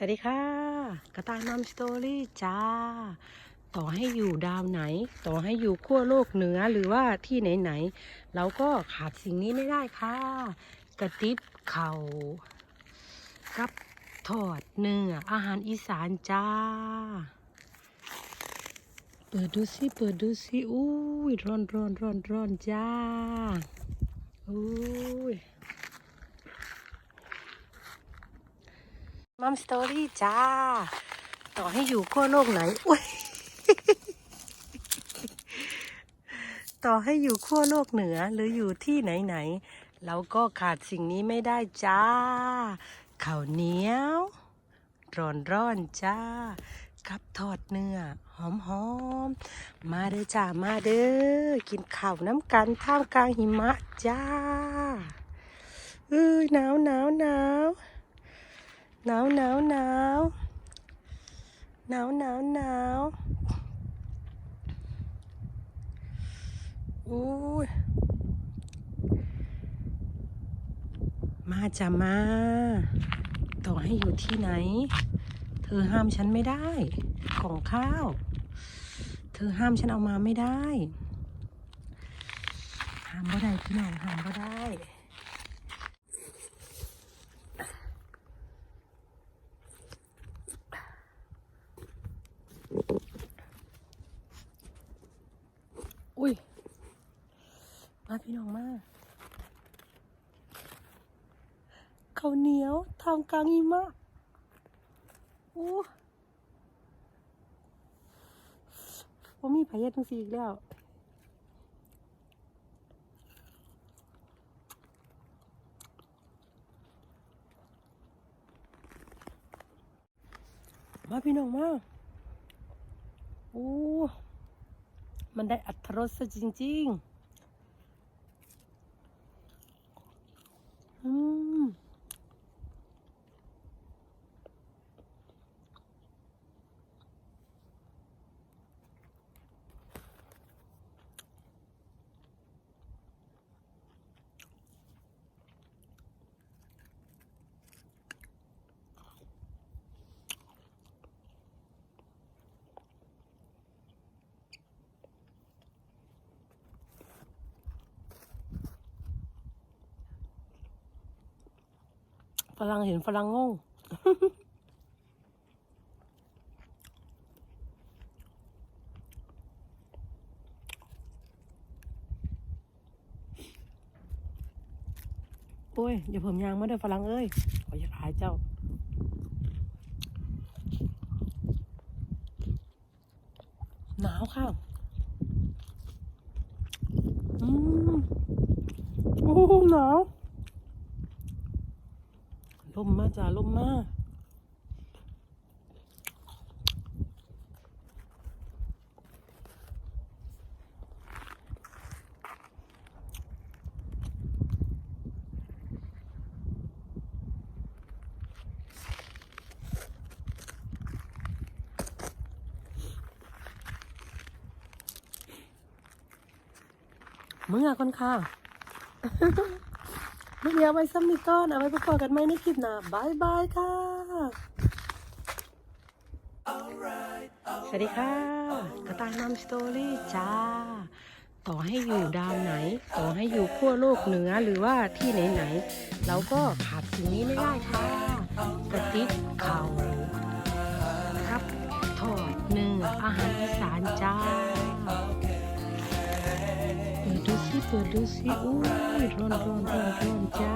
สวัสดีค่ะ กระต่ายมัมสตอรี่จ้า ต่อให้อยู่ดาวไหน ต่อให้อยู่ขั้วโลกเหนือหรือว่าที่ไหนๆเราก็ขาดสิ่งนี้ไม่ได้ค่ะ กระติบเข่ากับทอดเนื้ออาหารอีสานจ้า เปิดดูสิเปิดดูสิอุ้ยร้อนร้อนร้อนร้อนจ้าอุ้ย มัมสตอรี่จ้า ต่อให้อยู่ขั้วโลกไหนอุ้ยต่อให้อยู่ขั้วโลกเหนือหรืออยู่ที่ไหนไหนเราก็ขาดสิ่งนี้ไม่ได้จ้าข้าวเหนียว ร้อนร้อนจ้า กับทอดเนื้อหอมหอมมาเด้อจ้ามาเด้อกินข้าวน้ำกันท่ามกลางหิมะจ้าเอ้ยหนาวหนาวหนาว หนาวหนาวหนาวหนาวหนาวหนาวอุ้มาจะมา ต่อให้อยู่ที่ไหน เธอห้ามฉันไม่ได้ ของข้าว เธอห้ามฉันเอามาไม่ได้ ห้ามก็ได้พี่น้องห้ามก็ได้ อุ้ย มาพี่น้องมาเขาเหนียวทางกลางหิมะโอ้ผมมีพายาทั้งสี่อีกแล้วมาพี่น้องมาโอ้ มันได้อัตรสจริง ๆ อืม ฝรั่งเห็นฝรั่งงงโอ้ยอย่าเพิ่มยางมาเด้อฝรั่งเอ้ยขออย่าหายเจ้าหนาวค่ะ อืม โอ้หนาว ลมมาจ้าลมมาเมื่อคนค่ะ เดียวไว้ซ้ำนี่ก้อน เอาไว้พบกันไหมในคลิปหน้าบายบายค่ะ สวัสดีค่ะ กระต่ายมัมสตอรี่จ้า ต่อให้อยู่ดาวไหน ต่อให้อยู่ขั้วโลกเหนือหรือว่าที่ไหนๆเราก็ขาดสิ่งนี้ไม่ได้ค่ะกระติบเข่าครับทอดเนื้ออาหารอีสานจ้า เปิดดูสิอุ้ยร้อนร้อนร้อนร้อนจ้า